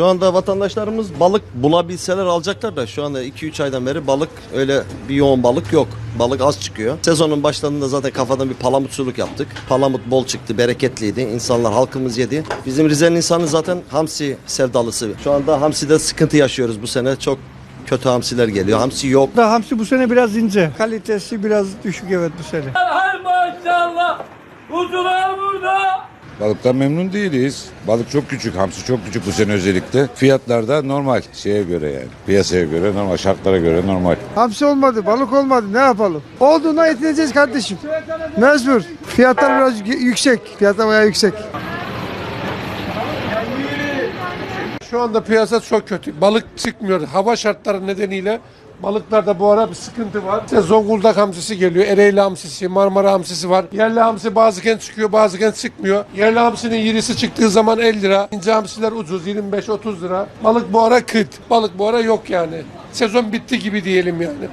Şu anda vatandaşlarımız balık bulabilseler alacaklar da şu anda 2-3 aydan beri balık öyle bir yoğun balık yok. Balık az çıkıyor. Sezonun başlarında zaten kafadan bir palamutçuluk yaptık. Palamut bol çıktı, bereketliydi. İnsanlar, halkımız yedi. Bizim Rize'nin insanı zaten hamsi sevdalısı. Şu anda hamside sıkıntı yaşıyoruz bu sene. Çok kötü hamsiler geliyor. Hamsi yok. Da hamsi bu sene biraz ince. Kalitesi biraz düşük evet bu sene. Hay maşallah. Kuzular burada. Balıktan memnun değiliz. Balık çok küçük, hamsi çok küçük bu sene özellikle. Fiyatlar da normal şeye göre yani. Piyasaya göre normal, şartlara göre normal. Hamsi olmadı, balık olmadı. Ne yapalım? Olduğuna yetineceğiz kardeşim. Mecbur. Fiyatlar biraz yüksek. Fiyatlar bayağı yüksek. Şu anda piyasa çok kötü. Balık çıkmıyor. Hava şartları nedeniyle balıklarda bu ara bir sıkıntı var. İşte Zonguldak hamsisi geliyor, Ereğli hamsisi, Marmara hamsisi var. Yerli hamsi bazıken çıkıyor, bazıken çıkmıyor. Yerli hamsinin yirisi çıktığı zaman 50 lira. İnce hamsiler ucuz, 25-30 lira. Balık bu ara kıt. Balık bu ara yok yani. Sezon bitti gibi diyelim yani.